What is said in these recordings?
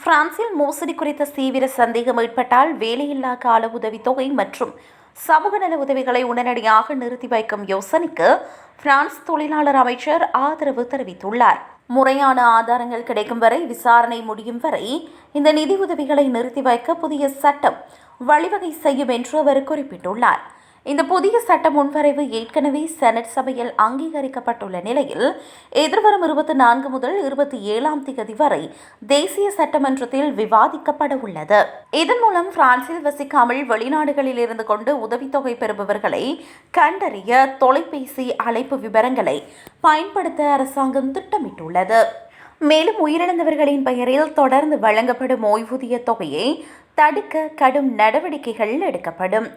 பிரான்சில் மோசடி குறித்த தீவிர சந்தேகம் ஏற்பட்டால் வேலையில்லா கால உதவித்தொகை மற்றும் சமூக நல உதவிகளை உடனடியாக நிறுத்தி வைக்கும் யோசனைக்கு பிரான்ஸ் தொழிலாளர் அமைச்சர் ஆதரவு தெரிவித்துள்ளார். முறையான ஆதாரங்கள் கிடைக்கும் வரை விசாரணை முடியும் வரை இந்த நிதி உதவிகளை நிறுத்தி வைக்க புதிய சட்டம் வழிவகை செய்யும் என்று அவர் குறிப்பிட்டுள்ளார். இந்த புதிய சட்ட முன்வரைவு ஏற்கனவே செனட் சபையில் அங்கீகரிக்கப்பட்டுள்ள நிலையில் எதிர்வரும் இருபத்தி நான்கு முதல் இருபத்தி ஏழாம் தேதி வரை தேசிய சட்டமன்றத்தில் விவாதிக்கப்பட உள்ளது. இதன் மூலம் பிரான்சில் வசிக்காமல் வெளிநாடுகளில் இருந்து கொண்டு உதவித்தொகை பெறுபவர்களை கண்டறிய தொலைபேசி அழைப்பு விவரங்களை பயன்படுத்த அரசாங்கம் திட்டமிட்டுள்ளது. மேலும் உயிரிழந்தவர்களின் பெயரில் தொடர்ந்து வழங்கப்படும் ஓய்வூதிய தொகையை தடுக்க கடும் நடவடிக்கைகள் எடுக்கப்படும்.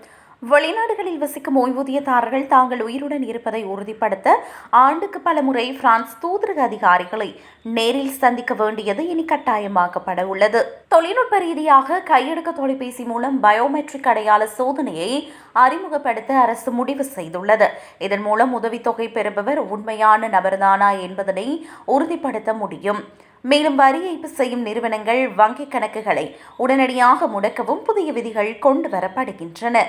வெளிநாடுகளில் வசிக்கும் ஓய்வூதியதாரர்கள் தாங்கள் உயிருடன் இருப்பதை உறுதிப்படுத்த ஆண்டுக்கு பல முறை பிரான்ஸ் தூதரக அதிகாரிகளை நேரில் சந்திக்க வேண்டியது இனி கட்டாயமாக்கப்பட உள்ளது. தொழில்நுட்ப ரீதியாக கையெடுக்க தொலைபேசி மூலம் பயோமெட்ரிக் அடையாள சோதனையை அறிமுகப்படுத்த அரசு முடிவு செய்துள்ளது. இதன் மூலம் உதவித்தொகை பெறுபவர் உண்மையான நபர்தானா என்பதனை உறுதிப்படுத்த முடியும். மேலும் வரி ஏய்ப்பு செய்யும் நிறுவனங்கள் வங்கிக் கணக்குகளை உடனடியாக முடக்கவும் புதிய விதிகள் கொண்டு வரப்படுகின்றன